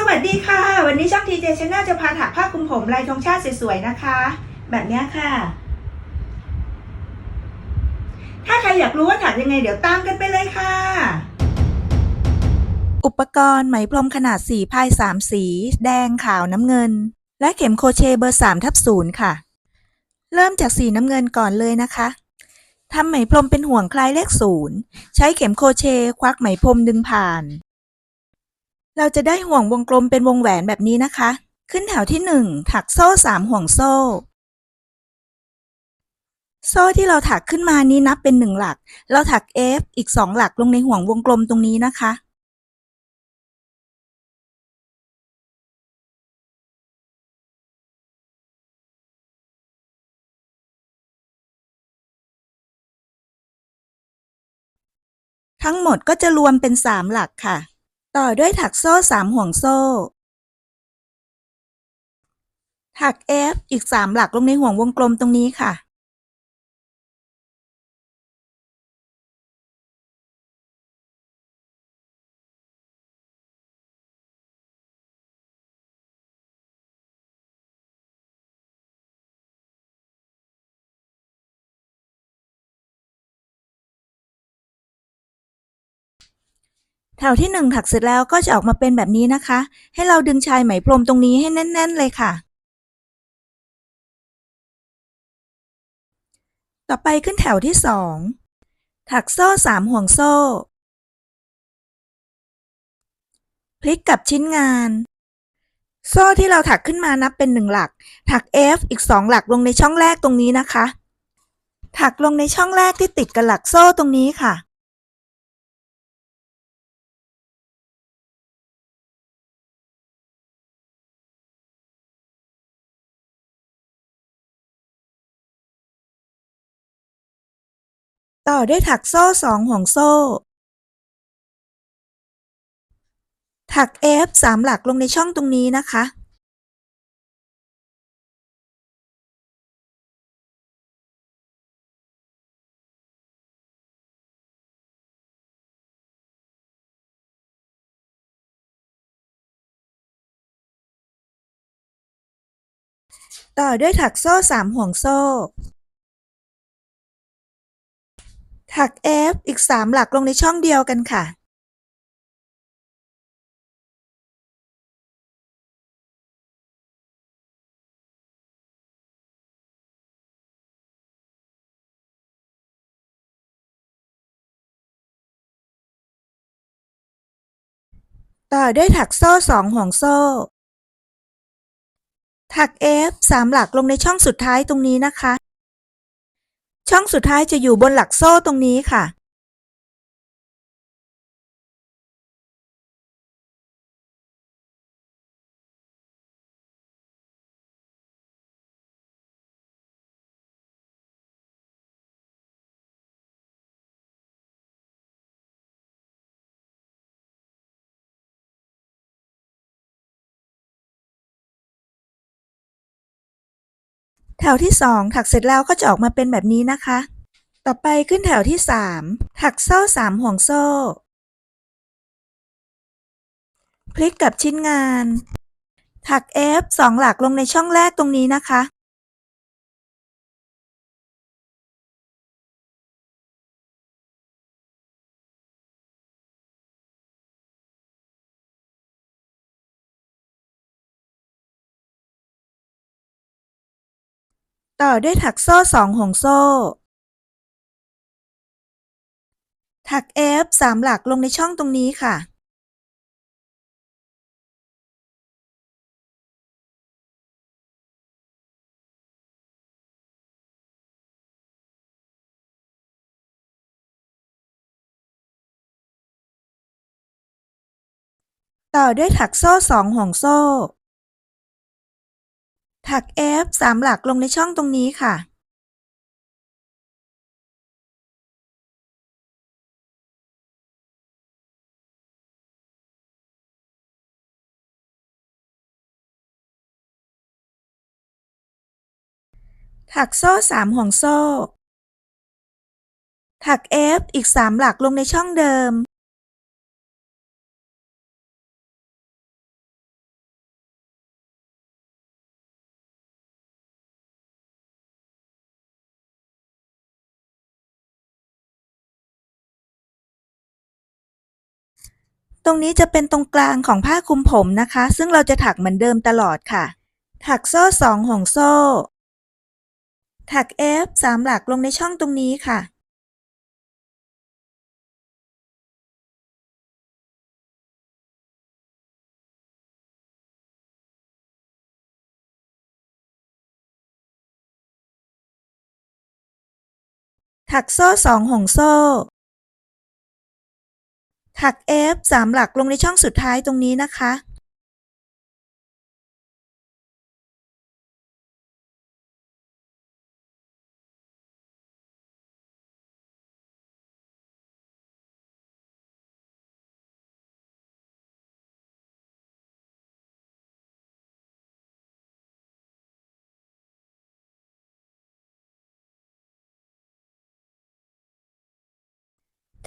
สวัสดีค่ะ วันนี้ช่องทีเจชแนลจะพาถักผ้าคลุมผมลายธงชาติสวยๆนะคะ แบบนี้ค่ะ ถ้าใครอยากรู้ว่าถักยังไงเดี๋ยวตามกันไปเลยค่ะ อุปกรณ์ไหมพรมขนาด4พาย3 สี แดงขาวน้ำเงิน และเข็มโครเชเบอร์3ทับ0ค่ะ เริ่มจากสีน้ำเงินก่อนเลยนะคะทำไหมพรมเป็นห่วงคล้ายเลขศูนย์ใช้เข็มโครเชควักไหมพรมดึงผ่าน เราจะได้ห่วงวงกลมเป็นวงแหวนแบบนี้นะคะ ขึ้นแถวที่ 1 ถักโซ่ 3 ห่วงโซ่ โซ่ที่เราถักขึ้นมานี้นับเป็น 1 หลัก เราถัก F อีก 2 หลักลงในห่วงวงกลมตรงนี้นะคะ ทั้งหมดก็จะรวมเป็น 3 หลักค่ะ ต่อด้วยถักโซ่สามห่วงโซ่ ถัก F อีกสามหลักลงในห่วงวงกลมตรงนี้ค่ะ แถวที่หนึ่งถักเสร็จแล้วก็จะออกมาเป็นแบบนี้นะคะ ให้เราดึงชายไหมพรมตรงนี้ให้แน่น ๆ เลยค่ะ ต่อไปขึ้นแถวที่สองถักโซ่สามห่วงโซ่ พลิกกลับชิ้นงาน โซ่ที่เราถักขึ้นมานับเป็นหนึ่งหลัก ถัก F อีกสองหลักลงในช่องแรกตรงนี้นะคะ ถักลงในช่องแรกที่ติดกับหลักโซ่ตรงนี้ค่ะ ต่อด้วยถักโซ่สองห่วงโซ่ ถัก F สามหลักลงในช่องตรงนี้นะคะ ต่อด้วยถักโซ่สามห่วงโซ่ ถัก F อีก 3 หลักลงในช่องเดียวกันค่ะ ต่อด้วยถักโซ่2ห่วงโซ่ ถัก F 3 หลักลงในช่องสุดท้ายตรงนี้นะคะ ช่องสุดท้ายจะอยู่บนหลักโซ่ตรงนี้ค่ะ แถวที่ 2 ถักเสร็จแล้วก็จะออกมาเป็นแบบนี้นะคะ ต่อไปขึ้นแถวที่ 3 ถักโซ่ 3 ห่วงโซ่ พลิกกับชิ้นงาน ถัก F 2 หลักลงในช่องแรกตรงนี้นะคะ ต่อด้วยถักโซ่2ห่วงโซ่ ถัก F 3หลักลงในช่องตรงนี้ค่ะ ต่อด้วยถักโซ่2ห่วงโซ่ ถัก F 3หลักลงในช่องตรงนี้ค่ะ ถักโซ่3ห่วงโซ่ ถัก F อีก3หลักลงในช่องเดิม รงนี้จะเป็นตรงกลางของผ้าคลุมผมนะคะ ซึ่งเราจะถักเหมือนเดิมตลอดค่ะ ถักโซ่สองห่วงโซ่ ถัก F สามหลักลงในช่องตรงนี้ค่ะ ถักโซ่สองห่วงโซ่ ถัก F สามหลักลงในช่องสุดท้ายตรงนี้นะคะ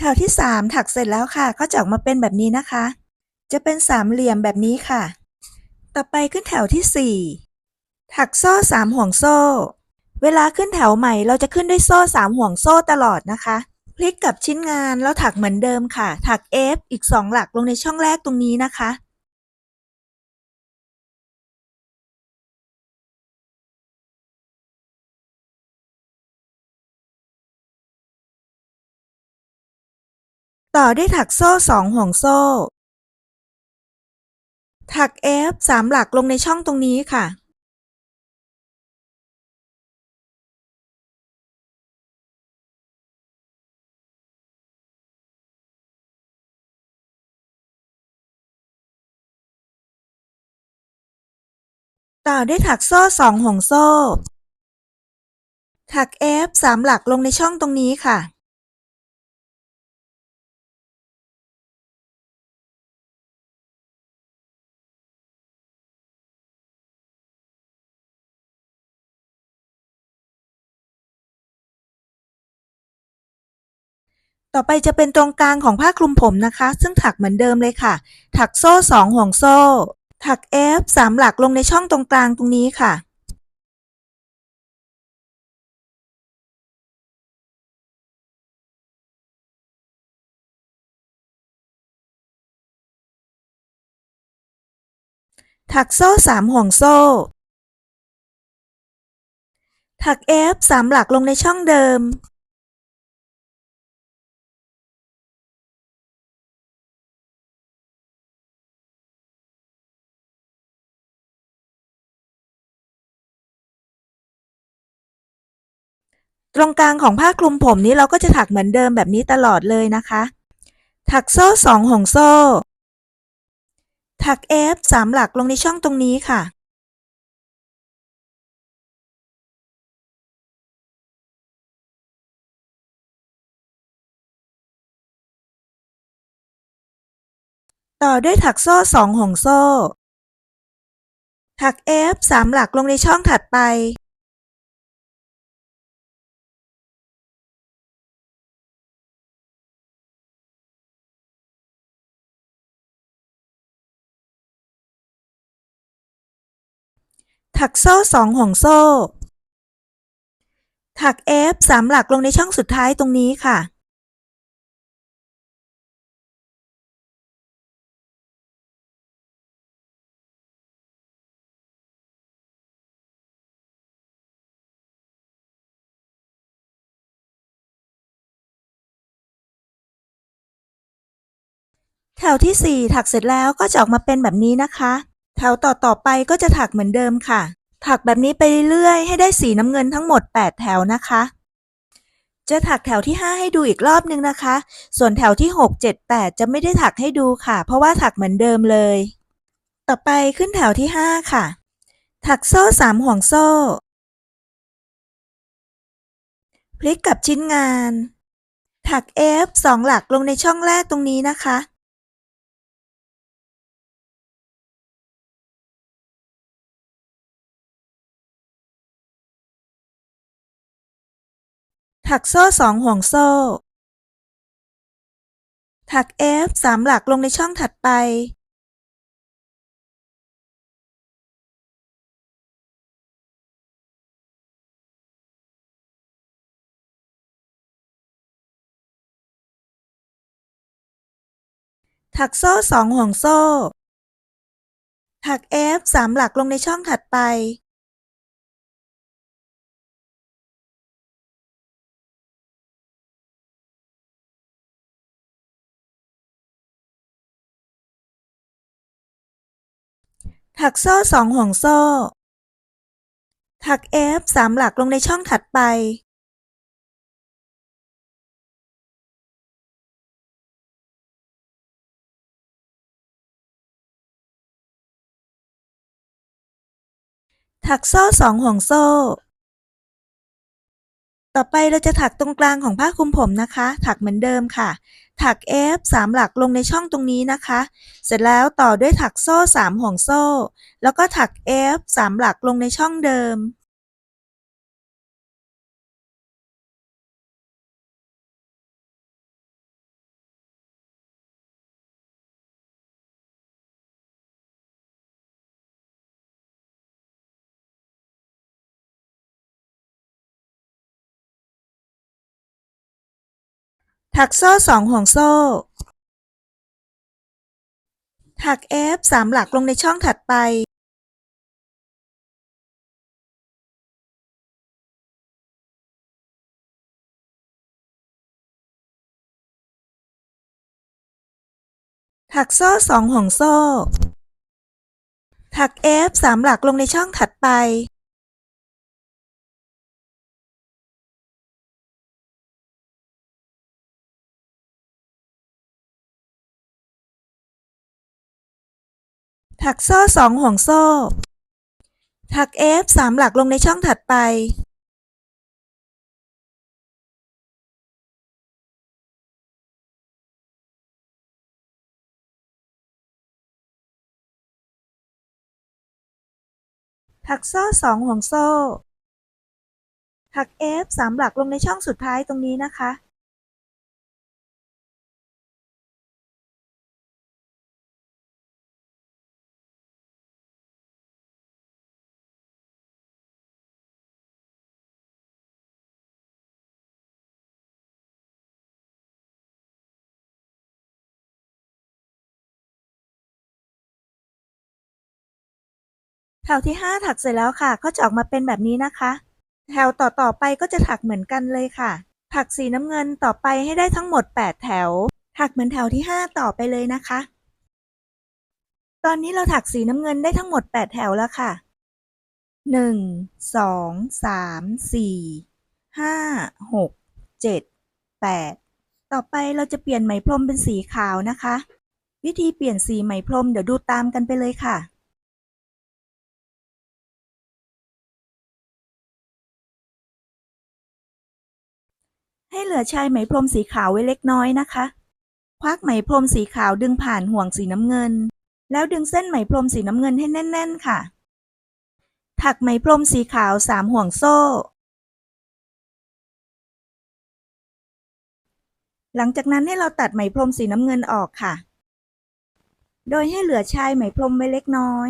แถวที่ 3 ถักเสร็จแล้วค่ะ ก็จะออกมาเป็นแบบนี้นะคะ จะเป็นสามเหลี่ยมแบบนี้ค่ะ ต่อไปขึ้นแถวที่ 4 ถักโซ่สามห่วงโซ่ เวลาขึ้นแถวใหม่เราจะขึ้นด้วยโซ่สามห่วงโซ่ตลอดนะคะ พลิกกับชิ้นงานแล้วถักเหมือนเดิมค่ะ ถัก F อีก 2 หลักลงในช่องแรกตรงนี้นะคะ ต่อด้วยถักโซ่2ห่วงโซ่ ถัก F 3หลักลงในช่องตรงนี้ค่ะ ต่อด้วยถักโซ่2ห่วงโซ่ ถัก F 3หลักลงในช่องตรงนี้ค่ะ ต่อไปจะเป็นตรงกลางของผ้าคลุมผมนะคะ ซึ่งถักเหมือนเดิมเลยค่ะ ถักโซ่2ห่วงโซ่ ถัก F 3หลักลงในช่องตรงกลางตรงนี้ค่ะ ถักโซ่3ห่วงโซ่ ถัก F 3หลักลงในช่องเดิม ตรงกลางของผ้าคลุมผมนี้เราก็จะถักเหมือนเดิมแบบนี้ตลอดเลยนะคะ ถักโซ่2ห่วงโซ่ ถัก F 3หลักลงในช่องตรงนี้ค่ะ ต่อด้วยถักโซ่2ห่วงโซ่ ถัก F 3หลักลงในช่องถัดไป ถักโซ่2ห่วงโซ่ ถัก F 3หลักลงในช่องสุดท้ายตรงนี้ค่ะ แถวที่ 4 ถักเสร็จแล้วก็จะออกมาเป็นแบบนี้นะคะ แถวต่อต่อไปก็จะถักเหมือนเดิมค่ะ ถักแบบนี้ไปเรื่อยๆให้ได้สีน้ำเงินทั้งหมด 8 แถวนะคะ จะถักแถวที่ 5 ให้ดูอีกรอบนึงนะคะ ส่วนแถวที่ 6 7 8 จะไม่ได้ถักให้ดูค่ะ เพราะว่าถักเหมือนเดิมเลย ต่อไปขึ้นแถวที่ 5 ค่ะ ถักโซ่ 3 ห่วงโซ่ พลิกกับชิ้นงาน ถัก F 2หลักลงในช่องแรกตรงนี้นะคะ ถักโซ่2ห่วงโซ่ถัก F 3หลักลงในช่องถัดไปถถักโซ่สองห่วงโซ่ ถัก F สามหลักลงในช่องถัดไป ถักโซ่สองห่วงโซ่ ถัก F สามหลักลงในช่องถัดไป ถักโซ่สองห่วงโซ่ ต่อไปเราจะถักตรงกลางของผ้าคลุมผมนะคะ ถักเหมือนเดิมค่ะ ถัก F สามหลักลงในช่องตรงนี้นะคะ เสร็จแล้วต่อด้วยถักโซ่สามห่วงโซ่ แล้วก็ถัก F สามหลักลงในช่องเดิม ถักโซ่สองห่วงโซ่ ถัก F สามหลักลงในช่องถัดไป ถักโซ่สองห่วงโซ่ ถัก F สามหลักลงในช่องถัดไป ถักโซ่สองห่วงโซ่ ถัก F สามหลักลงในช่องถัดไป ถักโซ่สองห่วงโซ่ ถัก F สามหลักลงในช่องสุดท้ายตรงนี้นะคะ วที่ 5 ถักเสร็จแล้วค่ะ ก็จะออกมาเป็นแบบนี้นะคะ แถวต่อๆไปก็จะถักเหมือนกันเลยค่ะ ถักสีน้ำเงินต่อไปให้ได้ทั้งหมด 8 แถว ถักเหมือนแถวที่ 5 ต่อไปเลยนะคะ ตอนนี้เราถักสีน้ำเงินได้ทั้งหมด 8 แถวแล้วค่ะ 1 2 3 4 5 6 7 8 ต่อไปเราจะเปลี่ยนไหมพรมเป็นสีขาวนะคะ วิธีเปลี่ยนสีไหมพรมเดี๋ยวดูตามกันไปเลยค่ะ ให้เหลือชายไหมพรมสีขาวไว้เล็กน้อยนะคะ ควักไหมพรมสีขาวดึงผ่านห่วงสีน้ำเงิน แล้วดึงเส้นไหมพรมสีน้ำเงินให้แน่น ๆ ค่ะ ถักไหมพรมสีขาวสามห่วงโซ่ หลังจากนั้นให้เราตัดไหมพรมสีน้ำเงินออกค่ะ โดยให้เหลือชายไหมพรมไว้เล็กน้อย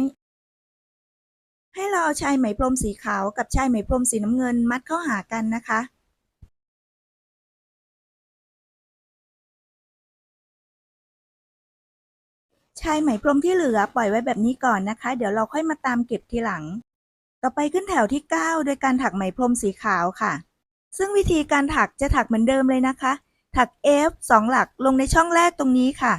ให้เราเอาชายไหมพรมสีขาวกับชายไหมพรมสีน้ำเงินมัดเข้าหากันนะคะ ชายไหมพรมที่เหลือปล่อยไว้แบบนี้ก่อนนะคะ เดี๋ยวเราค่อยมาตามเก็บทีหลัง ต่อไปขึ้นแถวที่ 9 โดยการถักไหมพรมสีขาวค่ะ ซึ่งวิธีการถักจะถักเหมือนเดิมเลยนะคะ ถัก F สองหลักลงในช่องแรกตรงนี้ค่ะ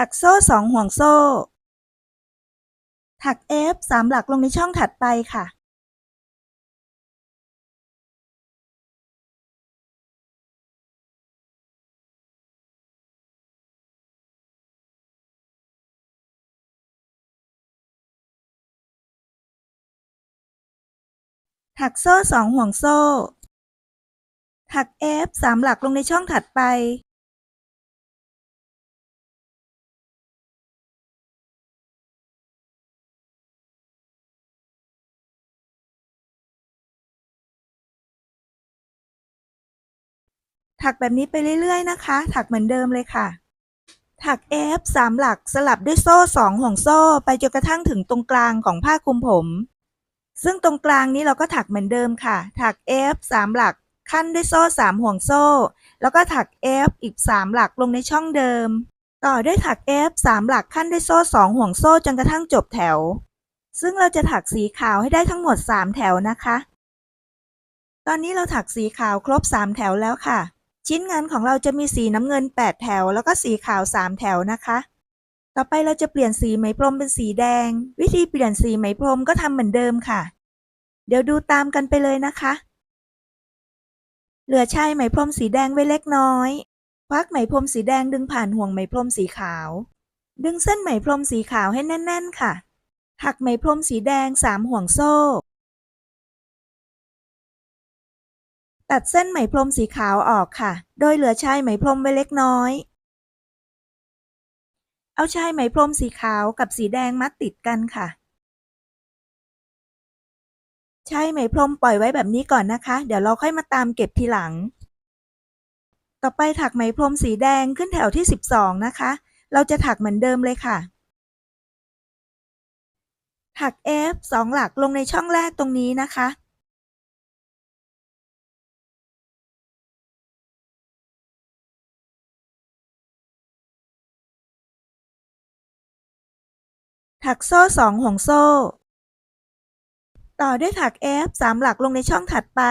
ถักโซ่สองห่วงโซ่ ถัก F สามหลักลงในช่องถัดไปค่ะ ถักโซ่สองห่วงโซ่ ถัก F สามหลักลงในช่องถัดไป ถักแบบนี้ไปเรื่อยๆนะคะ ถักเหมือนเดิมเลยค่ะ ถัก F สามหลักสลับด้วยโซ่สองห่วงโซ่ไปจนกระทั่งถึงตรงกลางของผ้าคลุมผม ซึ่งตรงกลางนี้เราก็ถักเหมือนเดิมค่ะ ถัก F สามหลักขั้นด้วยโซ่สามห่วงโซ่ แล้วก็ถัก F อีกสามหลักลงในช่องเดิม ต่อด้วยถัก F สามหลักขั้นด้วยโซ่สองห่วงโซ่จนกระทั่งจบแถว ซึ่งเราจะถักสีขาวให้ได้ทั้งหมด 3 แถวนะคะ ตอนนี้เราถักสีขาวครบ 3 แถวแล้วค่ะ ชิ้นงานของเราจะมีสีน้ำเงิน 8 แถว แล้วก็สีขาว 3 แถวนะคะ ต่อไปเราจะเปลี่ยนสีไหมพรมเป็นสีแดง วิธีเปลี่ยนสีไหมพรมก็ทำเหมือนเดิมค่ะ เดี๋ยวดูตามกันไปเลยนะคะ เหลือใชายไหมพรมสีแดงไว้เล็กน้อยควักไหมพรมสีแดงดึงผ่านห่วงไหมพรมสีขาว ดึงเส้นไหมพรมสีขาวให้แน่น ๆ ค่ะถักไหมพรมสีแดงสามห่วงโซ่ ตัดเส้นไหมพรมสีขาวออกค่ะ โดยเหลือชายไหมพรมไว้เล็กน้อย เอาชายไหมพรมสีขาวกับสีแดงมัดติดกันค่ะชายไหมพรมปล่อยไว้แบบนี้ก่อนนะคะ เดี๋ยวเราค่อยมาตามเก็บทีหลัง ต่อไปถักไหมพรมสีแดงขึ้นแถวที่ 12 นะคะ เราจะถักเหมือนเดิมเลยค่ะ ถัก F สองหลักลงในช่องแรกตรงนี้นะคะ ถักโซ่สองห่วงโซ่ ต่อด้วยถัก F สามหลักลงในช่องถัดไป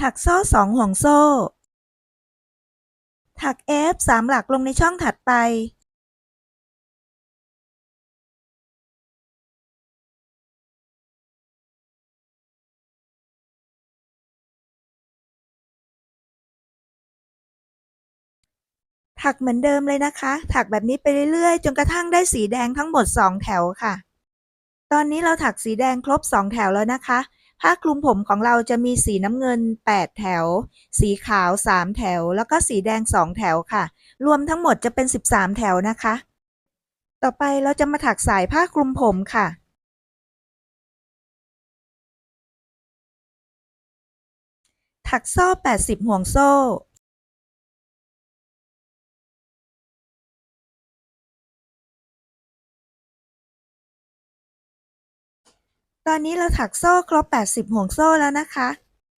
ถักโซ่สองห่วงโซ่ ถัก F สามหลักลงในช่องถัดไป ถักเหมือนเดิมเลยนะคะ ถักแบบนี้ไปเรื่อยๆ จนกระทั่งได้สีแดงทั้งหมด 2 แถวค่ะ ตอนนี้เราถักสีแดงครบ 2 แถวแล้วนะคะ ผ้าคลุมผมของเราจะมีสีน้ำเงิน 8 แถว สีขาว 3 แถว แล้วก็สีแดง 2 แถวค่ะ รวมทั้งหมดจะเป็น 13 แถวนะคะ ต่อไปเราจะมาถักสายผ้าคลุมผมค่ะถักโซ่ 80 ห่วงโซ่ ตอนนี้เราถักโซ่ครบ 80 ห่วงโซ่แล้วนะคะ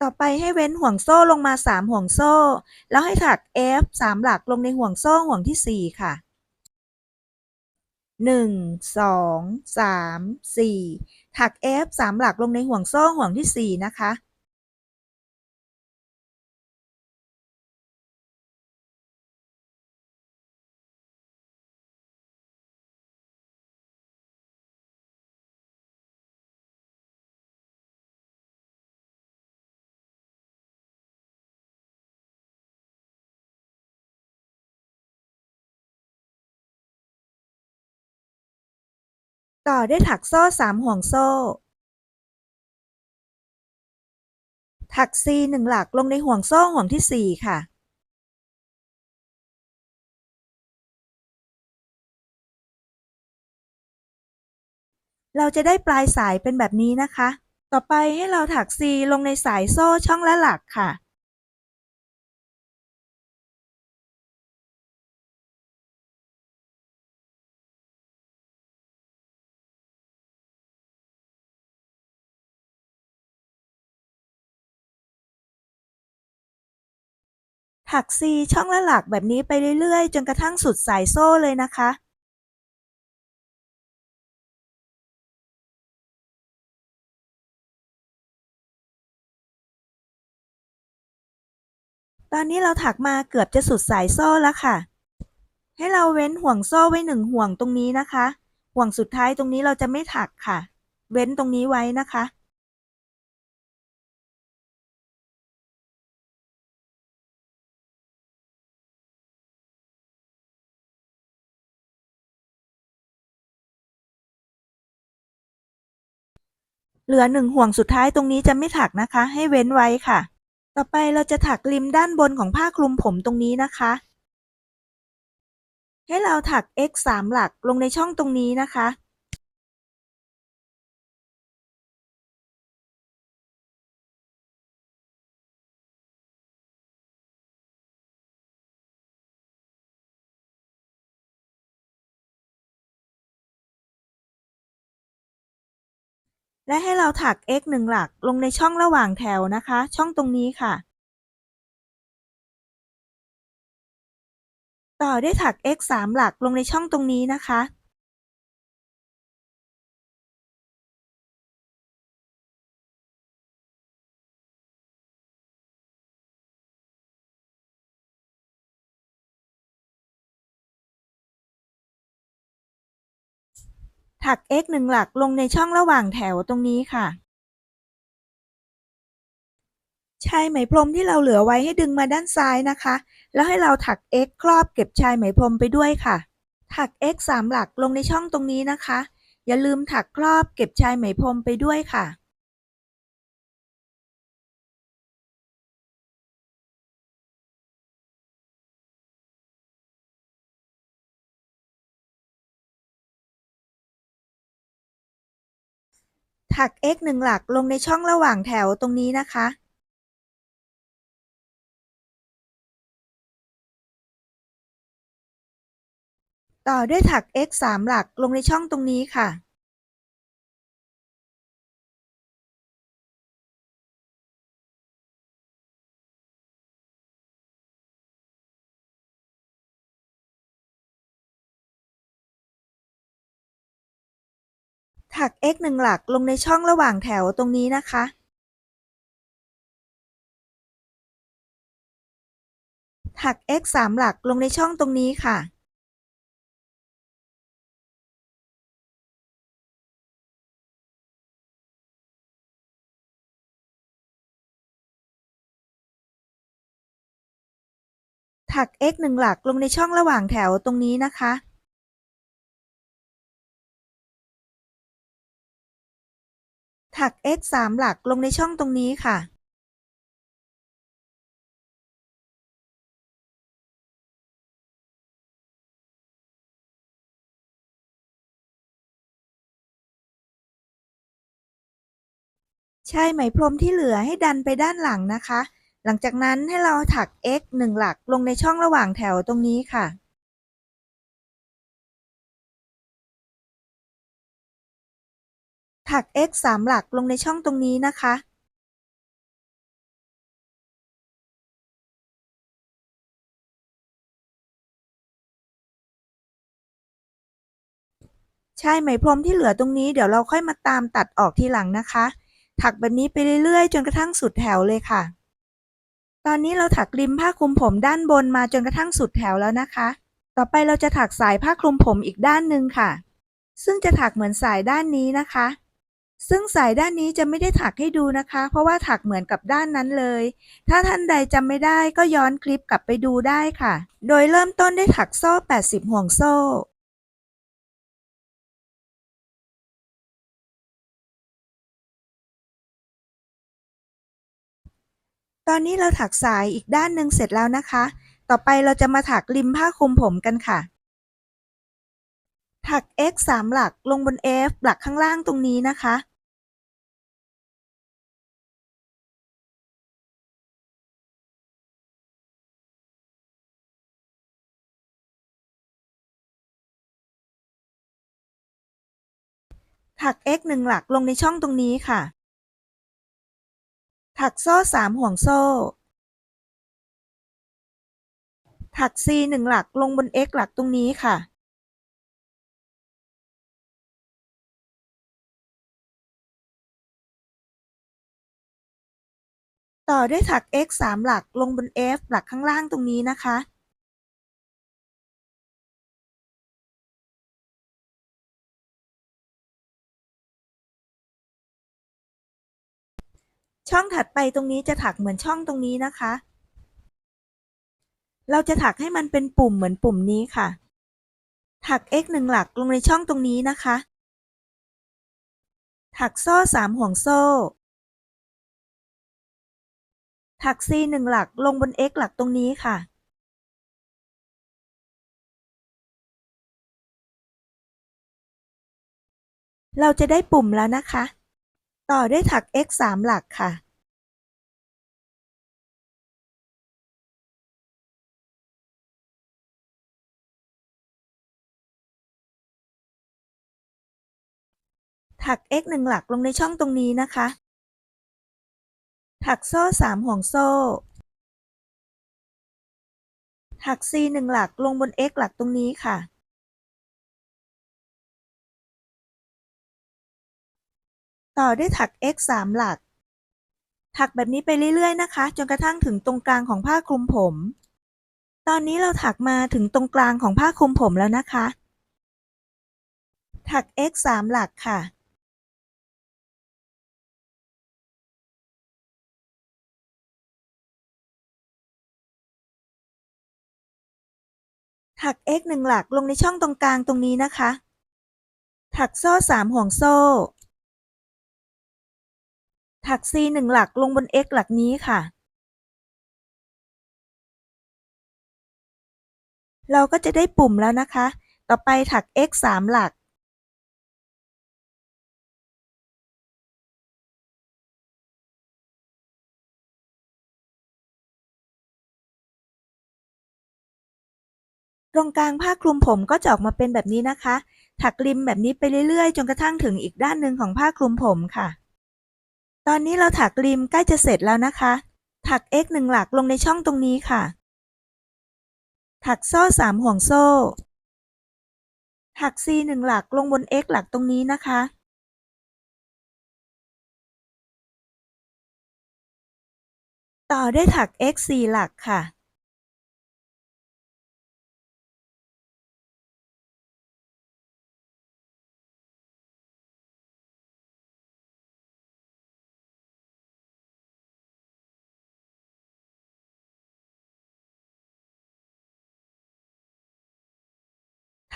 ต่อไปให้เว้นห่วงโซ่ลงมา 3 ห่วงโซ่ แล้วให้ถัก F 3 หลักลงในห่วงโซ่ห่วงที่ 4 ค่ะ 1 2 3 4 ถัก F 3 หลักลงในห่วงโซ่ห่วงที่ 4 นะคะ ต่อด้วยถักโซ่3ห่วงโซ่ ถัก C 1หลักลงในห่วงโซ่ห่วงที่4ค่ะ เราจะได้ปลายสายเป็นแบบนี้นะคะ ต่อไปให้เราถัก C ลงในสายโซ่ช่องละหลักค่ะ ถัก C ช่องละหลักแบบนี้ไปเรื่อยๆ จนกระทั่งสุดสายโซ่เลยนะคะ ตอนนี้เราถักมาเกือบจะสุดสายโซ่แล้วค่ะ ให้เราเว้นห่วงโซ่ไว้หนึ่งห่วงตรงนี้นะคะ ห่วงสุดท้ายตรงนี้เราจะไม่ถักค่ะ เว้นตรงนี้ไว้นะคะ เหลือหนึ่งห่วงสุดท้ายตรงนี้จะไม่ถักนะคะ ให้เว้นไว้ค่ะ ต่อไปเราจะถักริมด้านบนของผ้าคลุมผมตรงนี้นะคะ ให้เราถัก x 3หลักลงในช่องตรงนี้นะคะ และให้เราถัก x 1 หลักลงในช่องระหว่างแถวนะคะ ช่องตรงนี้ค่ะ ต่อด้วยถัก x 3 หลักลงในช่องตรงนี้นะคะ ถัก x 1 หลักลงในช่องระหว่างแถวตรงนี้ค่ะ ใช้ไหมพรมที่เราเหลือไว้ให้ดึงมาด้านซ้ายนะคะ แล้วให้เราถัก x ครอบเก็บชายไหมพรมไปด้วยค่ะ ถัก x 3 หลักลงในช่องตรงนี้นะคะ อย่าลืมถักครอบเก็บชายไหมพรมไปด้วยค่ะ ถัก x 1 หลักลงในช่องระหว่างแถวตรงนี้นะคะต่อด้วยถัก x 3 หลักลงในช่องตรงนี้ค่ะ ถัก x 1 หลักลงในช่องระหว่างแถวตรงนี้นะคะถัก x 3 หลักลงในช่องตรงนี้ค่ะ ถัก x 1 หลักลงในช่องระหว่างแถวตรงนี้นะคะ ถัก x 3 หลักลงในช่องตรงนี้ค่ะ ใชายไหมพรมที่เหลือให้ดันไปด้านหลังนะคะ หลังจากนั้นให้เราถัก x 1 หลักลงในช่องระหว่างแถวตรงนี้ค่ะ ถัก x 3หลักลงในช่องตรงนี้นะคะใชายไหมพรมที่เหลือตรงนี้เดี๋ยวเราค่อยมาตามตัดออกทีหลังนะคะ ถักแบบนี้ไปเรื่อยๆ จนกระทั่งสุดแถวเลยค่ะ ตอนนี้เราถักริมผ้าคลุมผมด้านบนมาจนกระทั่งสุดแถวแล้วนะคะ ต่อไปเราจะถักสายผ้าคลุมผมอีกด้านหนึ่งค่ะ ซึ่งจะถักเหมือนสายด้านนี้นะคะ ซึ่งสายด้านนี้จะไม่ได้ถักให้ดูนะคะ เพราะว่าถักเหมือนกับด้านนั้นเลย ถ้าท่านใดจำไม่ได้ก็ย้อนคลิปกลับไปดูได้ค่ะ โดยเริ่มต้นได้ถักโซ่ 80 ห่วงโซ่ ตอนนี้เราถักสายอีกด้านหนึ่งเสร็จแล้วนะคะ ต่อไปเราจะมาถักริมผ้าคลุมผมกันค่ะถัก x 3 หลักลงบน f หลักข้างล่างตรงนี้นะคะ ถัก x 1 หลักลงในช่องตรงนี้ค่ะ ถักโซ่ 3 ห่วงโซ่ ถัก c 1 หลักลงบน x หลักตรงนี้ค่ะ ต่อด้วยถัก x 3 หลักลงบน f หลักข้างล่างตรงนี้นะคะ ช่องถัดไปตรงนี้จะถักเหมือนช่องตรงนี้นะคะ เราจะถักให้มันเป็นปุ่มเหมือนปุ่มนี้ค่ะ ถัก x 1หลักลงในช่องตรงนี้นะคะ ถักโซ่สามห่วงโซ่ ถัก c 1หลักลงบน x หลักตรงนี้ค่ะเราจะได้ปุ่มแล้วนะคะ ต่อด้วยถัก x 3หลักค่ะถัก x 1 หลักลงในช่องตรงนี้นะคะ ถักโซ่ 3 ห่วงโซ่ ถัก c 1 หลักลงบน x หลักตรงนี้ค่ะ ต่อด้วยถัก x 3 หลัก ถักแบบนี้ไปเรื่อยๆนะคะ จนกระทั่งถึงตรงกลางของผ้าคลุมผม ตอนนี้เราถักมาถึงตรงกลางของผ้าคลุมผมแล้วนะคะ ถัก x 3 หลักค่ะถัก x 1 หลักลงในช่องตรงกลางตรงนี้นะคะ ถักโซ่ 3 ห่วงโซ่ ถัก c 1หลักลงบน x หลักนี้ค่ะ เราก็จะได้ปุ่มแล้วนะคะ ต่อไปถัก x 3หลัก ตรงกลางผ้าคลุมผมก็จะออกมาเป็นแบบนี้นะคะ ถักริมแบบนี้ไปเรื่อยๆ จนกระทั่งถึงอีกด้านหนึ่งของผ้าคลุมผมค่ะ ตอนนี้เราถักริมใกล้จะเสร็จแล้วนะคะ ถัก x 1หลักลงในช่องตรงนี้ค่ะ ถักโซ่3ห่วงโซ่ ถัก c 1หลักลงบน x หลักตรงนี้นะคะ ต่อด้วยถัก x 4หลักค่ะ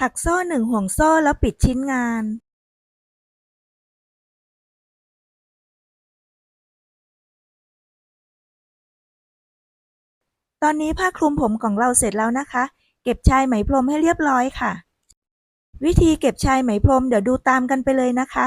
ถักโซ่หนึ่งห่วงโซ่แล้วปิดชิ้นงานตอนนี้ผ้าคลุมผมของเราเสร็จแล้วนะคะ เก็บชายไหมพรมให้เรียบร้อยค่ะ วิธีเก็บชายไหมพรมเดี๋ยวดูตามกันไปเลยนะคะ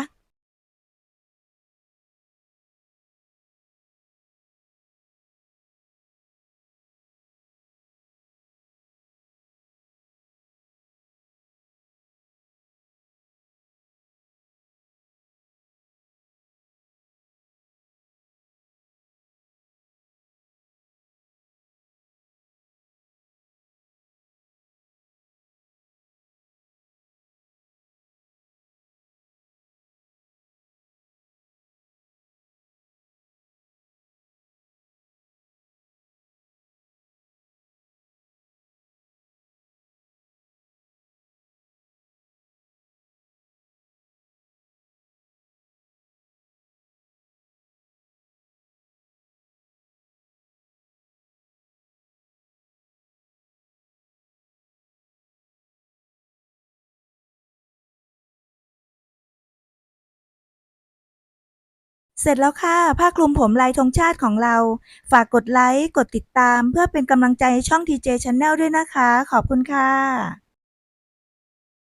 เสร็จแล้วค่ะผ้าคลุมผมลายธงชาติของเรา ฝากกดไลค์ กดติดตาม เพื่อเป็นกำลังใจให้ช่อง TJ Channel ด้วยนะคะ ขอบคุณค่ะ